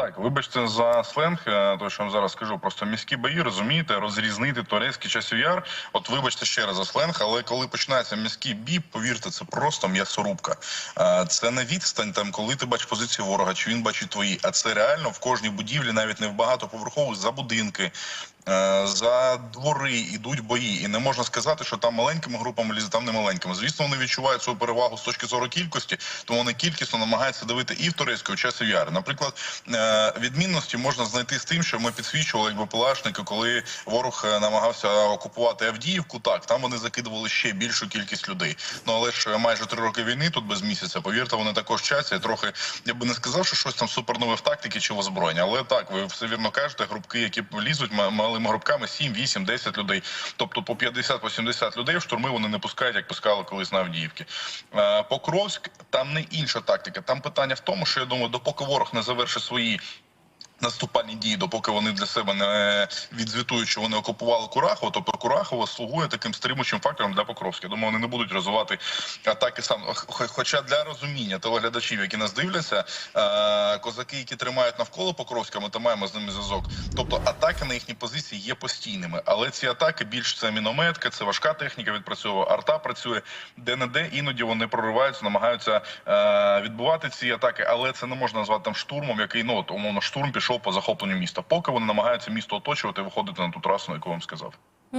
Так, вибачте за сленг, е, то що вам зараз скажу. Просто міські бої, розумієте, розрізнити турецький часів яр. От вибачте ще раз за сленг, але коли починається міський бій, повірте, це просто м'ясорубка. Е, Це не відстань, там, коли ти бачиш позицію ворога, чи він бачить твої, а це реально в кожній будівлі, навіть не в багатоповерхових, за будинки. Е, За двори йдуть бої, і не можна сказати, що там маленькими групами лізе, там не маленькими. Звісно, вони відчувають свою перевагу з точки зору кількості, тому вони кількісно намагаються давити і в турецької часів яри. Наприклад, е, відмінності можна знайти з тим, що ми підсвічували якби ПЛАшники, коли ворог е, намагався окупувати Авдіївку. Так там вони закидували ще більшу кількість людей. Ну але ж майже три роки війни тут без місяця. Повірте, вони також вчаться. І трохи я би не сказав, що щось там супернове в тактиці чи в озброєнні. Але так, ви все вірно кажете. Групки, які лізуть малими групками, 7, 8, 10 людей. Тобто по 50, по 70 людей в штурми вони не пускають, як пускали колись на Авдіївки. Е, Покровськ там не інша тактика. Там питання в тому, що я думаю, допоки ворог не завершить свої. Наступальні дії, допоки вони для себе не відзвітують, що вони окупували Курахово, тобто Курахово слугує таким стримуючим фактором для Покровська. Думаю, вони не будуть розвивати атаки сам. Хоча для розуміння телеглядачів, які нас дивляться, козаки, які тримають навколо Покровська, ми там маємо з ними зв'язок. Тобто атаки на їхні позиції є постійними, але ці атаки більш це мінометка, це важка техніка відпрацьовує, арта працює де не де іноді вони прориваються, намагаються відбувати ці атаки, але це не можна назвати там штурмом, який ну от умовно штурм пішов по захопленню міста. Поки вони намагаються місто оточувати, і виходити на ту трасу, на яку я вам сказав.